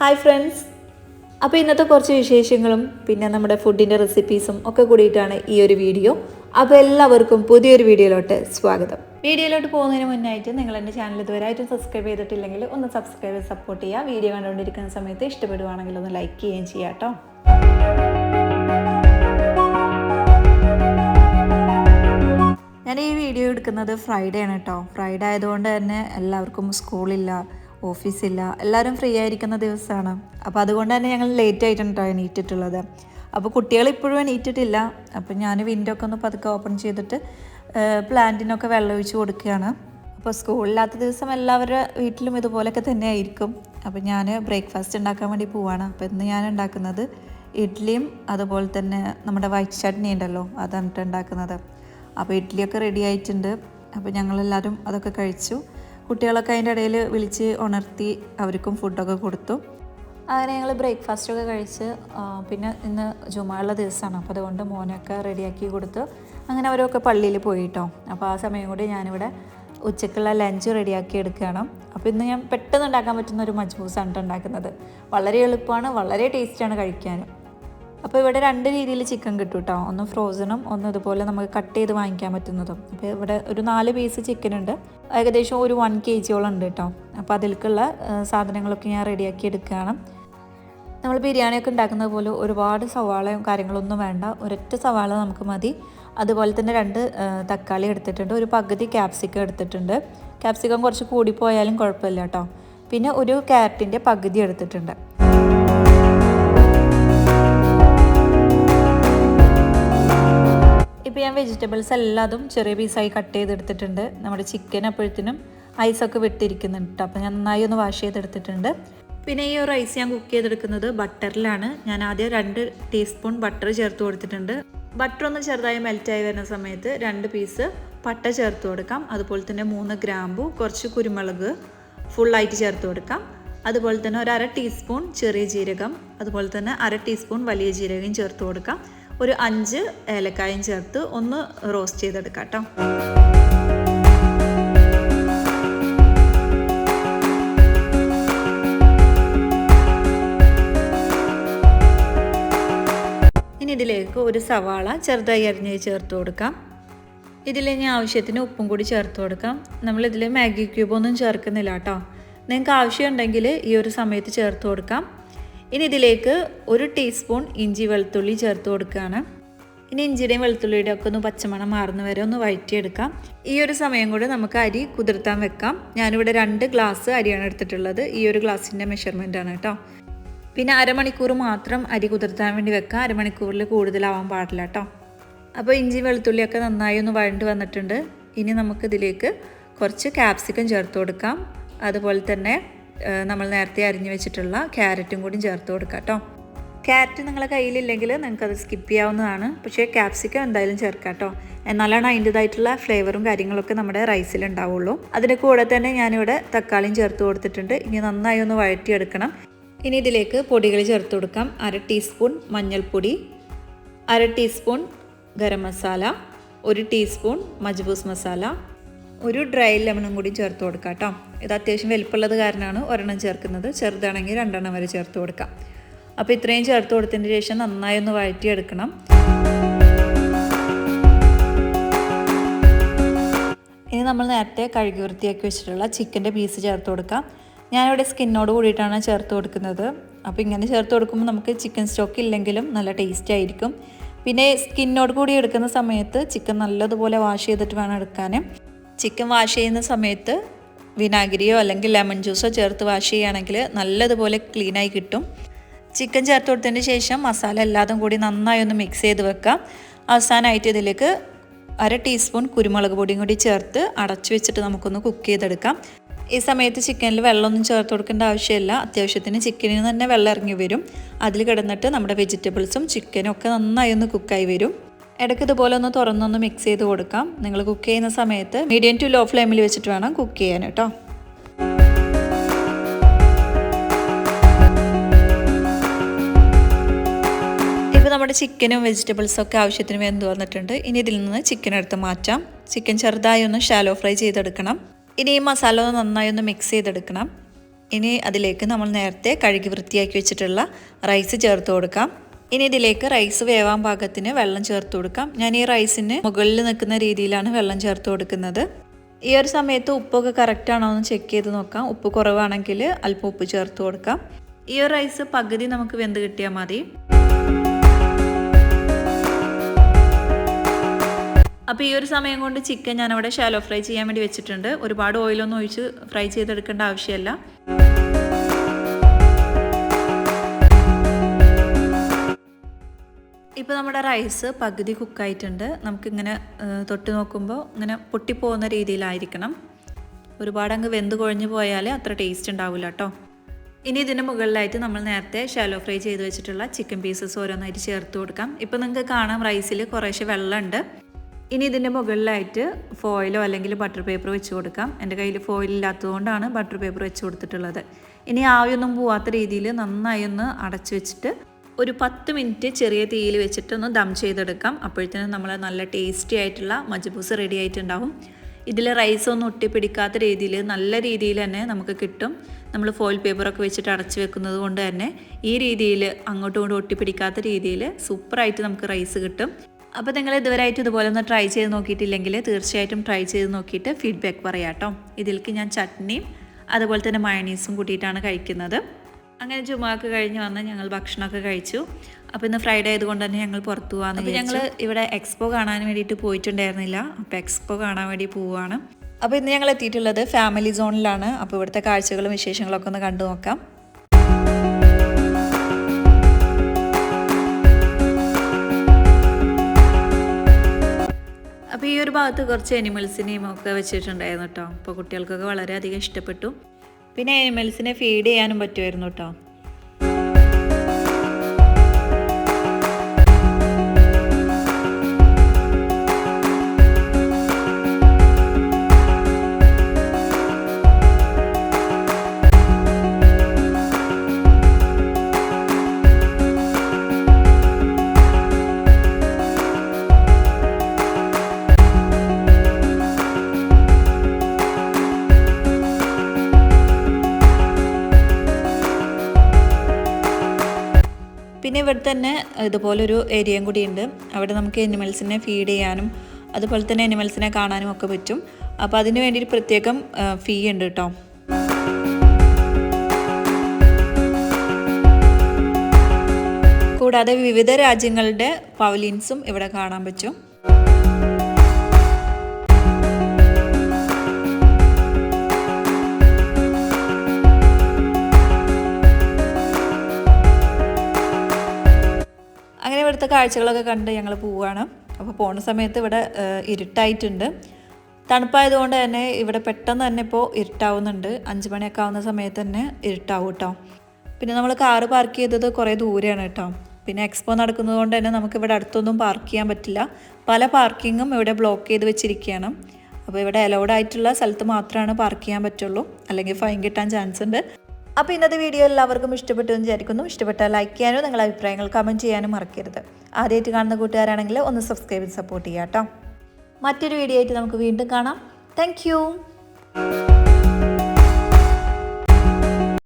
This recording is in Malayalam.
ഹായ് ഫ്രണ്ട്സ് അപ്പോൾ ഇന്നത്തെ കുറച്ച് വിശേഷങ്ങളും പിന്നെ നമ്മുടെ ഫുഡിന്റെ റെസിപ്പീസും ഒക്കെ കൂടിയിട്ടാണ് ഈ ഒരു വീഡിയോ അപ്പോൾ എല്ലാവർക്കും പുതിയൊരു വീഡിയോയിലോട്ട് സ്വാഗതം. വീഡിയോയിലോട്ട് പോകുന്നതിന് മുന്നായിട്ട് നിങ്ങൾ എന്റെ ചാനൽ ഇതുവരെ ഇതുവരെയായിട്ടും സബ്സ്ക്രൈബ് ചെയ്തിട്ടില്ലെങ്കിൽ ഒന്ന് സബ്സ്ക്രൈബ് ചെയ്ത് സപ്പോർട്ട് ചെയ്യുക. വീഡിയോ കണ്ടുകൊണ്ടിരിക്കുന്ന സമയത്ത് ഇഷ്ടപ്പെടുവാണെങ്കിൽ ഒന്ന് ലൈക്ക് ചെയ്യുകയും ചെയ്യാം കേട്ടോ. ഞാൻ ഈ വീഡിയോ എടുക്കുന്നത് ഫ്രൈഡേ ആണ് കേട്ടോ. ഫ്രൈഡേ ആയതുകൊണ്ട് തന്നെ എല്ലാവർക്കും സ്കൂളില്ല ഓഫീസില്ല. എല്ലാവരും ഫ്രീ ആയിരിക്കുന്ന ദിവസമാണ് അപ്പോൾ അതുകൊണ്ട് തന്നെ ഞങ്ങൾ ലേറ്റ് ആയിട്ടാണ് കേട്ടോ എണീറ്റിട്ടുള്ളത്. അപ്പോൾ കുട്ടികൾ ഇപ്പോഴും എണീറ്റിട്ടില്ല. അപ്പോൾ ഞാൻ വിൻഡോ ഒക്കെ ഒന്ന് പതുക്കെ ഓപ്പൺ ചെയ്തിട്ട് പ്ലാന്റിനൊക്കെ വെള്ളം ഒഴിച്ച് കൊടുക്കുകയാണ്. അപ്പോൾ സ്കൂളില്ലാത്ത ദിവസം എല്ലാവരുടെ വീട്ടിലും ഇതുപോലെയൊക്കെ തന്നെ ആയിരിക്കും അപ്പോൾ ഞാൻ ബ്രേക്ക്ഫാസ്റ്റ് ഉണ്ടാക്കാൻ വേണ്ടി പോവാണ്. അപ്പോൾ ഇന്ന് ഞാൻ ഉണ്ടാക്കുന്നത് ഇഡ്ഡലിയും അതുപോലെ തന്നെ നമ്മുടെ വൈറ്റ് ചട്നി ഉണ്ടല്ലോ അതാണ് ഉണ്ടാക്കുന്നത്. അപ്പോൾ ഇഡ്ഡലിയൊക്കെ റെഡി ആയിട്ടുണ്ട്. അപ്പോൾ ഞങ്ങളെല്ലാവരും അതൊക്കെ കഴിച്ചു. കുട്ടികളൊക്കെ അതിന്റെ ഇടയിൽ വിളിച്ച് ഉണർത്തി അവർക്കും ഫുഡൊക്കെ കൊടുത്തു. അങ്ങനെ ഞങ്ങൾ ബ്രേക്ക്ഫാസ്റ്റൊക്കെ കഴിച്ച് പിന്നെ ഇന്ന് ജുമായുള്ള ദിവസമാണ്. അപ്പോൾ അതുകൊണ്ട് മോനൊക്കെ റെഡിയാക്കി കൊടുത്തു. അങ്ങനെ അവരൊക്കെ പള്ളിയിൽ പോയിട്ടോ. അപ്പോൾ ആ സമയം കൂടി ഞാനിവിടെ ഉച്ചക്കുള്ള ലഞ്ച് റെഡിയാക്കി എടുക്കുകയാണ്. അപ്പോൾ ഇന്ന് ഞാൻ പെട്ടെന്ന് ഉണ്ടാക്കാൻ പറ്റുന്ന ഒരു മജ്ബൂസാണ് ഉണ്ടാക്കുന്നത്. വളരെ എളുപ്പമാണ് വളരെ ടേസ്റ്റാണ് കഴിക്കാനും അപ്പോൾ ഇവിടെ രണ്ട് രീതിയിൽ ചിക്കൻ കിട്ടും കേട്ടോ ഒന്ന് ഫ്രോസണും ഒന്ന് ഇതുപോലെ നമുക്ക് കട്ട് ചെയ്ത് വാങ്ങിക്കാൻ പറ്റുന്നതും. അപ്പോൾ ഇവിടെ ഒരു നാല് പീസ് ചിക്കൻ ഉണ്ട്. ഏകദേശം ഒരു വൺ കെ ജിയോളം ഉണ്ട് കേട്ടോ അപ്പോൾ അതിലേക്കുള്ള സാധനങ്ങളൊക്കെ ഞാൻ റെഡിയാക്കി എടുക്കുകയാണ്. നമ്മൾ ബിരിയാണിയൊക്കെ ഉണ്ടാക്കുന്നത് പോലെ ഒരുപാട് സവാളയും കാര്യങ്ങളൊന്നും വേണ്ട. ഒരൊറ്റ സവാള നമുക്ക് മതി. അതുപോലെ തന്നെ രണ്ട് തക്കാളി എടുത്തിട്ടുണ്ട്. ഒരു പകുതി ക്യാപ്സിക്കം എടുത്തിട്ടുണ്ട്. ക്യാപ്സിക്കം കുറച്ച് കൂടിപ്പോയാലും കുഴപ്പമില്ല കേട്ടോ പിന്നെ ഒരു ക്യാരറ്റിന്റെ പകുതി എടുത്തിട്ടുണ്ട്. ഇപ്പോൾ ഞാൻ വെജിറ്റബിൾസ് എല്ലാതും ചെറിയ പീസായി കട്ട് ചെയ്തെടുത്തിട്ടുണ്ട്. നമ്മുടെ ചിക്കൻ അപ്പോഴത്തേനും ഐസൊക്കെ വിട്ടിരിക്കുന്നുണ്ട് അപ്പോൾ ഞാൻ നന്നായി ഒന്ന് വാഷ് ചെയ്തെടുത്തിട്ടുണ്ട്. പിന്നെ ഈ റൈസ് ഞാൻ കുക്ക് ചെയ്തെടുക്കുന്നത് ബട്ടറിലാണ്. ഞാൻ ആദ്യം രണ്ട് ടീസ്പൂൺ ബട്ടർ ചേർത്ത് കൊടുത്തിട്ടുണ്ട്. ബട്ടർ ഒന്ന് ചെറുതായി മെൽറ്റായി വരുന്ന സമയത്ത് രണ്ട് പീസ് പട്ട ചേർത്ത് കൊടുക്കാം. അതുപോലെ തന്നെ മൂന്ന് ഗ്രാമ്പു കുറച്ച് കുരുമുളക് ഫുള്ളായിട്ട് ചേർത്ത് കൊടുക്കാം. അതുപോലെ തന്നെ ഒരു അര ടീസ്പൂൺ ചെറിയ ജീരകം അതുപോലെ തന്നെ അര ടീസ്പൂൺ വലിയ ജീരകം ചേർത്ത് കൊടുക്കാം. ഒരു അഞ്ച് ഏലക്കായും ചേർത്ത് ഒന്ന് റോസ്റ്റ് ചെയ്തെടുക്കാം കേട്ടോ. ഇനി ഇതിലേക്ക് ഒരു സവാള ചെറുതായി അരിഞ്ഞ് ചേർത്ത് കൊടുക്കാം. ഇതിൽ ഇനി ആവശ്യത്തിന് ഉപ്പും കൂടി ചേർത്ത് കൊടുക്കാം. നമ്മളിതിൽ മാഗി ക്യൂബ് ഒന്നും ചേർക്കുന്നില്ല കേട്ടോ. നിങ്ങൾക്ക് ആവശ്യമുണ്ടെങ്കിൽ ഈ ഒരു സമയത്ത് ചേർത്ത് കൊടുക്കാം. ഇനി ഇതിലേക്ക് ഒരു ടീസ്പൂൺ ഇഞ്ചി വെളുത്തുള്ളി ചേർത്ത് കൊടുക്കുകയാണ്. ഇനി ഇഞ്ചിയുടെയും വെളുത്തുള്ളിയുടെ ഒക്കെ ഒന്ന് പച്ചമണം മാറുന്ന വരെ ഒന്ന് വഴറ്റിയെടുക്കാം. ഈ ഒരു സമയം കൂടെ നമുക്ക് അരി കുതിർത്താൻ വെക്കാം. ഞാനിവിടെ രണ്ട് ഗ്ലാസ് അരിയാണ് എടുത്തിട്ടുള്ളത്. ഈ ഒരു ഗ്ലാസിന്റെ ആണ് കേട്ടോ. പിന്നെ അരമണിക്കൂർ മാത്രം അരി കുതിർത്താൻ വേണ്ടി വെക്കാം അരമണിക്കൂറിൽ കൂടുതലാവാൻ പാടില്ല കേട്ടോ. അപ്പോൾ ഇഞ്ചി വെളുത്തുള്ളിയൊക്കെ നന്നായി ഒന്ന് വഴണ്ട് വന്നിട്ടുണ്ട്. ഇനി നമുക്കിതിലേക്ക് കുറച്ച് ക്യാപ്സിക്കം ചേർത്ത് കൊടുക്കാം. അതുപോലെ തന്നെ നമ്മൾ നേരത്തെ അരിഞ്ഞു വെച്ചിട്ടുള്ള ക്യാരറ്റും കൂടി ചേർത്ത് കൊടുക്കാം കേട്ടോ. ക്യാരറ്റ് നിങ്ങളുടെ കയ്യിലില്ലെങ്കിൽ നിങ്ങൾക്കത് സ്കിപ്പ് ചെയ്യാവുന്നതാണ്. പക്ഷേ ക്യാപ്സിക്കം എന്തായാലും ചേർക്കാം കേട്ടോ. എന്നാലാണ് അതിന്റെതായിട്ടുള്ള ഫ്ലേവറും കാര്യങ്ങളൊക്കെ നമ്മുടെ റൈസിൽ ഉണ്ടാവുള്ളൂ. അതിന്റെ കൂടെ തന്നെ ഞാനിവിടെ തക്കാളിയും ചേർത്ത് കൊടുത്തിട്ടുണ്ട്. ഇനി നന്നായി ഒന്ന് വഴറ്റിയെടുക്കണം. ഇനി ഇതിലേക്ക് പൊടികൾ ചേർത്ത് കൊടുക്കാം. അര ടീസ്പൂൺ മഞ്ഞൾപ്പൊടി അര ടീസ്പൂൺ ഗരം മസാല ഒരു ടീസ്പൂൺ മജ്ബൂസ് മസാല ഒരു ഡ്രൈ ലെമണും കൂടി ചേർത്ത് കൊടുക്കാം കേട്ടോ. ഇത് അത്യാവശ്യം വലിപ്പമുള്ളത് കാരണമാണ് ഒരെണ്ണം ചേർക്കുന്നത്. ചെറുതാണെങ്കിൽ രണ്ടെണ്ണം വരെ ചേർത്ത് കൊടുക്കാം. അപ്പോൾ ഇത്രയും ചേർത്ത് കൊടുത്തതിന് ശേഷം നന്നായി ഒന്ന് വഴറ്റിയെടുക്കണം. ഇനി നമ്മൾ നേരത്തെ കഴുകി വൃത്തിയാക്കി വെച്ചിട്ടുള്ള ചിക്കന്റെ പീസ് ചേർത്ത് കൊടുക്കാം. ഞാനിവിടെ സ്കിന്നോട് കൂടിയിട്ടാണ് ചേർത്ത് കൊടുക്കുന്നത്. അപ്പോൾ ഇങ്ങനെ ചേർത്ത് കൊടുക്കുമ്പോൾ നമുക്ക് ചിക്കൻ സ്റ്റോക്ക് ഇല്ലെങ്കിലും നല്ല ടേസ്റ്റ് ആയിരിക്കും. പിന്നെ സ്കിന്നോട് കൂടി എടുക്കുന്ന സമയത്ത് ചിക്കൻ നല്ലതുപോലെ വാഷ് ചെയ്തിട്ട് വേണം എടുക്കാൻ ചിക്കൻ വാഷ് ചെയ്യുന്ന സമയത്ത് വിനാഗിരിയോ അല്ലെങ്കിൽ ലെമൺ ജ്യൂസോ ചേർത്ത് വാഷ് ചെയ്യുകയാണെങ്കിൽ നല്ലതുപോലെ ക്ലീനായി കിട്ടും. ചിക്കൻ ചേർത്ത് കൊടുത്തതിന് ശേഷം മസാല എല്ലാതും കൂടി നന്നായി ഒന്ന് മിക്സ് ചെയ്ത് വെക്കാം. അവസാനമായിട്ട് ഇതിലേക്ക് അര ടീസ്പൂൺ കുരുമുളക് പൊടിയും കൂടി ചേർത്ത് അടച്ചു വെച്ചിട്ട് നമുക്കൊന്ന് കുക്ക് ചെയ്തെടുക്കാം. ഈ സമയത്ത് ചിക്കനിൽ വെള്ളമൊന്നും ചേർത്ത് കൊടുക്കേണ്ട ആവശ്യമില്ല. അത്യാവശ്യത്തിന് ചിക്കനിൽ നിന്ന് തന്നെ വെള്ളം ഇറങ്ങി വരും. അതിൽ കിടന്നിട്ട് നമ്മുടെ വെജിറ്റബിൾസും ചിക്കനും ഒക്കെ നന്നായി ഒന്ന് കുക്കായി വരും. ഇടയ്ക്ക് ഇതുപോലെ ഒന്ന് തുറന്നൊന്ന് മിക്സ് ചെയ്ത് കൊടുക്കാം. നിങ്ങൾ കുക്ക് ചെയ്യുന്ന സമയത്ത് മീഡിയം ടു ലോ ഫ്ലെയിമിൽ വെച്ചിട്ട് വേണം കുക്ക് ചെയ്യാൻ കേട്ടോ. ഇപ്പോൾ നമ്മുടെ ചിക്കനും വെജിറ്റബിൾസും ഒക്കെ ആവശ്യത്തിന് വെന്ത് വന്നിട്ടുണ്ട്. ഇനി ഇതിൽ നിന്ന് ചിക്കൻ എടുത്ത് മാറ്റാം. ചിക്കൻ ചെറുതായി ഒന്ന് ഷാലോ ഫ്രൈ ചെയ്തെടുക്കണം. ഇനി ഈ മസാല നന്നായി ഒന്ന് മിക്സ് ചെയ്തെടുക്കണം. ഇനി അതിലേക്ക് നമ്മൾ നേരത്തെ കഴുകി വൃത്തിയാക്കി വെച്ചിട്ടുള്ള റൈസ് ചേർത്ത് കൊടുക്കാം. ഇനി ഇതിലേക്ക് റൈസ് വേവാൻ പാകത്തിന് വെള്ളം ചേർത്ത് കൊടുക്കാം. ഞാൻ ഈ റൈസിന് മുകളിൽ നിൽക്കുന്ന രീതിയിലാണ് വെള്ളം ചേർത്ത് കൊടുക്കുന്നത്. ഈ ഒരു സമയത്ത് ഉപ്പൊക്കെ കറക്റ്റ് ആണോ എന്ന് ചെക്ക് ചെയ്ത് നോക്കാം. ഉപ്പ് കുറവാണെങ്കിൽ അല്പം ഉപ്പ് ചേർത്ത് കൊടുക്കാം. ഈ ഒരു റൈസ് പകുതി നമുക്ക് വെന്ത് കിട്ടിയാൽ മതി. അപ്പോൾ ഈ ഒരു സമയം കൊണ്ട് ചിക്കൻ ഞാനവിടെ ഷാലോ ഫ്രൈ ചെയ്യാൻ വേണ്ടി വെച്ചിട്ടുണ്ട്. ഒരുപാട് ഓയിലൊന്നും ഒഴിച്ച് ഫ്രൈ ചെയ്തെടുക്കേണ്ട ആവശ്യമില്ല. ഇപ്പോൾ നമ്മുടെ റൈസ് പകുതി കുക്കായിട്ടുണ്ട് നമുക്കിങ്ങനെ തൊട്ട് നോക്കുമ്പോൾ ഇങ്ങനെ പൊട്ടിപ്പോകുന്ന രീതിയിലായിരിക്കണം. ഒരുപാട് അങ്ങ് വെന്ത് കുഴഞ്ഞു പോയാൽ അത്ര ടേസ്റ്റ് ഉണ്ടാവില്ല കേട്ടോ ഇനി ഇതിന് മുകളിലായിട്ട് നമ്മൾ നേരത്തെ ഷാലോ ഫ്രൈ ചെയ്ത് വെച്ചിട്ടുള്ള ചിക്കൻ പീസസ് ഓരോന്നായിട്ട് ചേർത്ത് കൊടുക്കാം. ഇപ്പോൾ നിങ്ങൾക്ക് കാണാം റൈസിൽ കുറേശ്ശെ വെള്ളമുണ്ട്. ഇനി ഇതിന്റെ മുകളിലായിട്ട് ഫോയിലോ അല്ലെങ്കിൽ ബട്ടർ പേപ്പർ വെച്ച് കൊടുക്കാം. എന്റെ കയ്യിൽ ഫോയിൽ ഇല്ലാത്തതുകൊണ്ടാണ് ബട്ടർ പേപ്പർ വെച്ച് കൊടുത്തിട്ടുള്ളത്. ഇനി ആവിയൊന്നും പോവാത്ത രീതിയിൽ നന്നായി ഒന്ന് അടച്ചു വെച്ചിട്ട് ഒരു പത്ത് മിനിറ്റ് ചെറിയ തീയിൽ വെച്ചിട്ടൊന്ന് ദം ചെയ്തെടുക്കാം. അപ്പോഴത്തേനും നമ്മൾ നല്ല ടേസ്റ്റി ആയിട്ടുള്ള മജ്ബൂസ് റെഡി ആയിട്ടുണ്ടാവും. ഇതിൽ റൈസ് ഒന്നും ഒട്ടിപ്പിടിക്കാത്ത രീതിയിൽ നല്ല രീതിയിൽ തന്നെ നമുക്ക് കിട്ടും. നമ്മൾ ഫോയിൽ പേപ്പറൊക്കെ വെച്ചിട്ട് അടച്ചു വെക്കുന്നത് കൊണ്ട് തന്നെ ഈ രീതിയിൽ അങ്ങോട്ടും ഇങ്ങോട്ടും ഒട്ടിപ്പിടിക്കാത്ത രീതിയിൽ സൂപ്പറായിട്ട് നമുക്ക് റൈസ് കിട്ടും. അപ്പോൾ നിങ്ങൾ ഇതുവരെയായിട്ട് ഇതുപോലെ ഒന്ന് ട്രൈ ചെയ്ത് നോക്കിയിട്ടില്ലെങ്കിൽ തീർച്ചയായിട്ടും ട്രൈ ചെയ്ത് നോക്കിയിട്ട് ഫീഡ്ബാക്ക് പറയാം കേട്ടോ ഇതിലേക്ക് ഞാൻ ചട്നിയും അതുപോലെ തന്നെ മയണീസും കൂട്ടിയിട്ടാണ് കഴിക്കുന്നത്. അങ്ങനെ ജുമാക്ക് കഴിഞ്ഞ് വന്ന് ഞങ്ങൾ ഭക്ഷണമൊക്കെ കഴിച്ചു. അപ്പോൾ ഇന്ന് ഫ്രൈഡേ ആയതുകൊണ്ട് തന്നെ ഞങ്ങൾ പുറത്തു പോകാമെന്ന് അപ്പോൾ ഞങ്ങൾ ഇവിടെ എക്സ്പോ കാണാൻ വേണ്ടിയിട്ട് പോയിട്ടുണ്ടായിരുന്നില്ല. അപ്പോൾ എക്സ്പോ കാണാൻ വേണ്ടി പോവുകയാണ് അപ്പോൾ ഇന്ന് ഞങ്ങൾ എത്തിയിട്ടുള്ളത് ഫാമിലി സോണിലാണ് അപ്പോൾ ഇവിടുത്തെ കാഴ്ചകളും വിശേഷങ്ങളൊക്കെ ഒന്ന് കണ്ടു നോക്കാം. അപ്പോൾ ഈ ഒരു ഭാഗത്ത് കുറച്ച് അനിമൽസിനെയും ഒക്കെ വെച്ചിട്ടുണ്ടായിരുന്നു കേട്ടോ അപ്പോൾ കുട്ടികൾക്കൊക്കെ വളരെയധികം ഇഷ്ടപ്പെട്ടു. പിന്നെ അനിമൽസിനെ ഫീഡ് ചെയ്യാനും പറ്റുമായിരുന്നു കേട്ടോ പിന്നെ ഇവിടെ തന്നെ ഇതുപോലൊരു ഏരിയയും കൂടി ഉണ്ട് അവിടെ നമുക്ക് എനിമൽസിനെ ഫീഡ് ചെയ്യാനും അതുപോലെ തന്നെ എനിമൽസിനെ കാണാനും ഒക്കെ പറ്റും. അപ്പോൾ അതിന് വേണ്ടി ഒരു പ്രത്യേകം ഫീ ഉണ്ട് കേട്ടോ. കൂടാതെ വിവിധ രാജ്യങ്ങളുടെ പവലിയൻസും ഇവിടെ കാണാൻ പറ്റും. കാഴ്ചകളൊക്കെ കണ്ട് ഞങ്ങൾ പോവുകയാണ് അപ്പോൾ പോണ സമയത്ത് ഇവിടെ ഇരുട്ടായിട്ടുണ്ട്. തണുപ്പായതുകൊണ്ട് തന്നെ ഇവിടെ പെട്ടെന്ന് തന്നെ ഇപ്പോൾ ഇരുട്ടാവുന്നുണ്ട്. അഞ്ച് മണിയൊക്കെ ആവുന്ന സമയത്ത് തന്നെ ഇരുട്ടാവും കേട്ടോ. പിന്നെ നമ്മൾ കാറ് പാർക്ക് ചെയ്തത് കുറേ ദൂരെയാണ് കേട്ടോ. പിന്നെ എക്സ്പോ നടക്കുന്നത് കൊണ്ട് തന്നെ നമുക്ക് ഇവിടെ അടുത്തൊന്നും പാർക്ക് ചെയ്യാൻ പറ്റില്ല. പല പാർക്കിങ്ങും ഇവിടെ ബ്ലോക്ക് ചെയ്ത് വെച്ചിരിക്കുകയാണ് അപ്പോൾ ഇവിടെ അലൗഡ് ആയിട്ടുള്ള സ്ഥലത്ത് മാത്രമാണ് പാർക്ക് ചെയ്യാൻ പറ്റുള്ളൂ. അല്ലെങ്കിൽ ഫൈൻ കിട്ടാൻ ചാൻസ് ഉണ്ട്. അപ്പോൾ ഇന്നത്തെ വീഡിയോ എല്ലാവർക്കും ഇഷ്ടപ്പെട്ടു എന്ന് വിചാരിക്കുന്നു. ഇഷ്ടപ്പെട്ടാൽ ലൈക്ക് ചെയ്യാനും നിങ്ങളുടെ അഭിപ്രായങ്ങൾ കമന്റ് ചെയ്യാനും മറക്കരുത്. ആദ്യമായിട്ട് കാണുന്ന കൂട്ടുകാരാണെങ്കിൽ ഒന്ന് സബ്സ്ക്രൈബ് ചെയ്ത് സപ്പോർട്ട് ചെയ്യാം കേട്ടോ. മറ്റൊരു വീഡിയോ ആയിട്ട് നമുക്ക് വീണ്ടും കാണാം. താങ്ക്